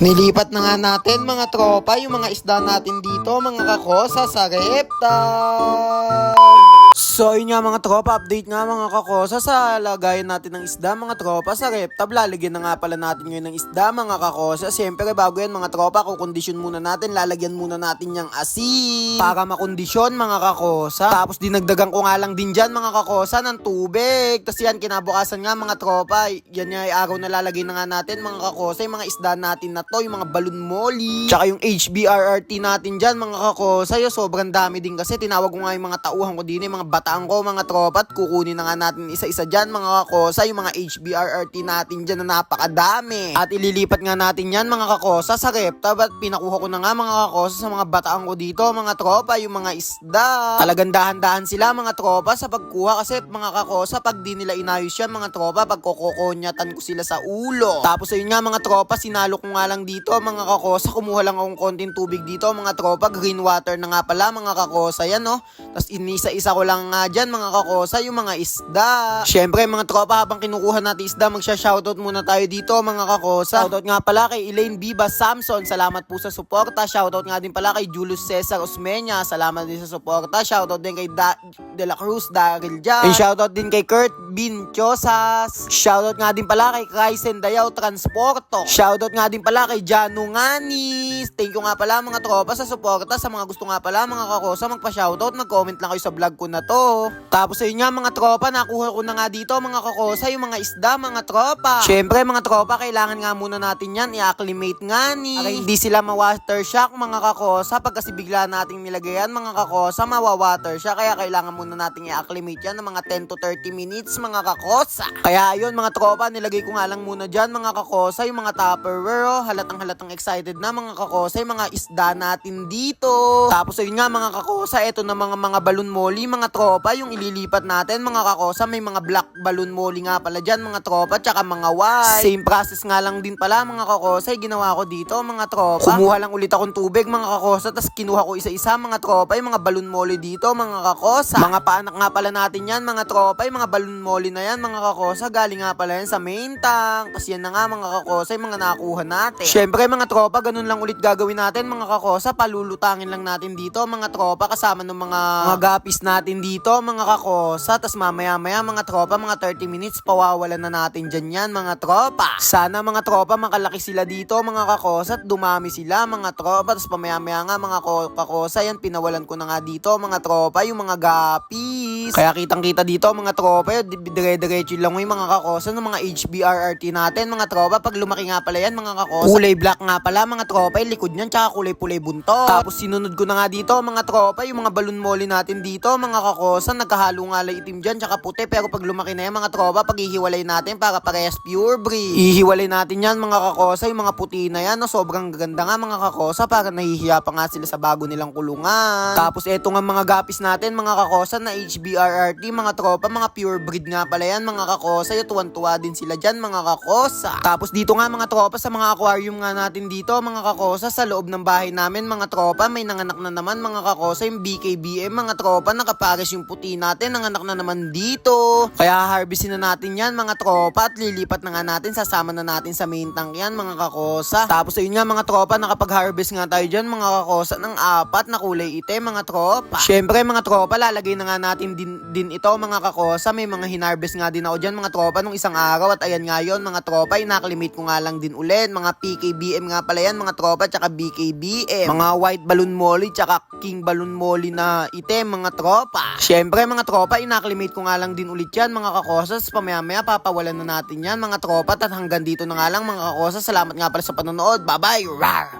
Nilipat na nga natin mga tropa yung mga isda natin dito mga kakosa sa reptile. So yun nga mga tropa, update nga mga kakosa sa lagayan natin ng isda mga tropa sa reptab. Lalagyan na nga pala natin ngayon ng isda mga kakosa. Siyempre bago yan mga tropa, kukondisyon muna natin, lalagyan muna natin yung asin para makondisyon mga kakosa. Tapos dinagdagan ko nga lang din dyan mga kakosa ng tubig. Tapos yan kinabukasan nga mga tropa, yan nga ay araw na lalagay na nga natin mga kakosa, yung mga isda natin na to, yung mga balloon molly. Tsaka yung HBRRT natin dyan mga kakosa, yung sobrang dami din kasi tinawag ko nga yung mga tauhan ko din, yung mga bataan ko mga tropa at kukunin na nga natin isa-isa dyan mga kakosa, yung mga HBRRT natin dyan na napakadami. At ililipat nga natin yan mga kakosa sa reptab at pinakuha ko na nga mga kakosa sa mga bataan ko dito mga tropa, yung mga isda. Talagang dahan-dahan sila mga tropa sa pagkuha kasi mga kakosa pag di nila inayos yan mga tropa pag kokokonyatan ko sila sa ulo. Tapos ayun nga mga tropa sinalo ko nga lang dito mga kakosa kumuha lang akong konting tubig dito mga tropa green water na nga pala mga kakosa yan no. Tapos inisa-isa ko lang nga dyan mga kakosa yung mga isda. Syempre mga tropa habang kinukuha natin isda magsha-shoutout muna tayo dito mga kakosa. Shoutout nga pala kay Elaine Biba Samson. Salamat po sa suporta. Shoutout nga din pala kay Julius Cesar Osmeña. Salamat din sa suporta. Shoutout din kay da De La Cruz Daryl Jan. And shoutout din kay Kurt Bin Chosas. Shoutout nga din pala kay Krysen Dayaw Transporto. Shoutout nga din pala kay Janu Nganis. Thank you nga pala mga tropa sa suporta. Sa mga gusto nga pala mga kakosa magpa-shoutout. Mag-comment lang kayo sa vlog ko na to. Tapos ayun nga mga tropa, nakuha ko na nga dito mga kakosa yung mga isda mga tropa. Syempre mga tropa, kailangan nga muna natin yan i-acclimate nga ni. Para hindi sila ma-water shock mga kakosa. Pag kasi bigla nating nilagay yan mga kakosa, mawa-water siya. Kaya kailangan muna nating i-acclimate yan ng mga 10 to 30 minutes mga kakosa. Kaya ayun mga tropa, nilagay ko nga lang muna dyan mga kakosa yung mga tupperware. Oh, halatang halatang excited na mga kakosa yung mga isda natin dito. Tapos ayun nga mga kakosa, eto na mga mga balloon molly mga tropa yung ililipat natin mga kakosa. May mga black balloon molly nga pala dyan mga tropa tsaka mga white. Same process nga lang din pala mga kakosa yung ginawa ko dito mga tropa. Kumuha lang ulit akong tubig mga kakosa tapos kinuha ko isa-isa mga tropa yung mga balloon molly dito mga kakosa. Mga paanak nga pala natin yan mga tropa yung mga balloon molly na yan mga kakosa. Galing nga pala yan sa main tank. Tapos yan na nga mga kakosa yung mga nakuha natin. Syempre mga tropa ganun lang ulit gagawin natin mga kakosa. Palulutangin lang natin dito mga tropa kasama ng mga, mga gapis natin dito mga kakosa. Tapos mamaya maya mga tropa mga 30 minutes pawawalan na natin dyan yan mga tropa. Sana mga tropa makalaki sila dito mga kakosa at dumami sila mga tropa. Tapos pamaya maya nga mga ko- kakosa yan pinawalan ko na nga dito mga tropa yung mga gapis. Kaya kitang kita dito mga tropa yun di- dire-diretso lang yung mga kakosa ng mga HBRRT natin mga tropa. Pag lumaki nga pala yan mga kakosa. Kulay black nga pala mga tropa yung likod niyan tsaka kulay pulay buntot. Tapos sinunod ko na nga dito mga tropa yung mga balloon molly natin dito mga kakosa. Nagkahalo nga lang itim dyan tsaka puti. Pero pag lumaki na yan mga tropa pag hihiwalay natin para parehas pure breed. Ihiwalay natin yan mga kakosa yung mga puti na yan. No? Sobrang ganda nga mga kakosa para nahihiya pa nga sila sa bago nilang kulungan. Tapos eto nga mga gapis natin mga kakosa na HBRRT mga tropa mga pure breed nga pala yan mga kakosa. Yung tuwan-tuwa din sila dyan mga kakosa. Tapos dito nga mga tropa sa mga aquarium nga natin dito mga kakosa sa loob ng bahay namin mga tropa may nanganak na naman mga kakosa yung BKBM mga tropa nakapares yung puti natin nanganak na naman dito. Kaya harvestin na natin yan mga tropa at lilipat na nga natin sasama na natin sa main tank yan mga kakosa. Tapos ayun nga mga tropa nakapag-harvest nga tayo dyan mga kakosa ng apat na kulay itim mga tropa. Syempre mga tropa lalagay na nga natin din, din ito mga kakosa. May mga hinarvest nga din ako dyan mga tropa nung isang araw. At ayan nga yun mga tropa inaklimate ko nga lang din ulit. Mga PKBM nga pala yan mga tropa tsaka BKBM mga white balloon molly tsaka king balloon molly na itim mga tropa. Syempre mga tropa inaklimate ko nga lang din ulit yan mga kakosas pamaya maya papawalan na natin yan mga tropa. At hanggang dito na nga lang mga kakosas salamat nga pala sa panonood. Bye bye rar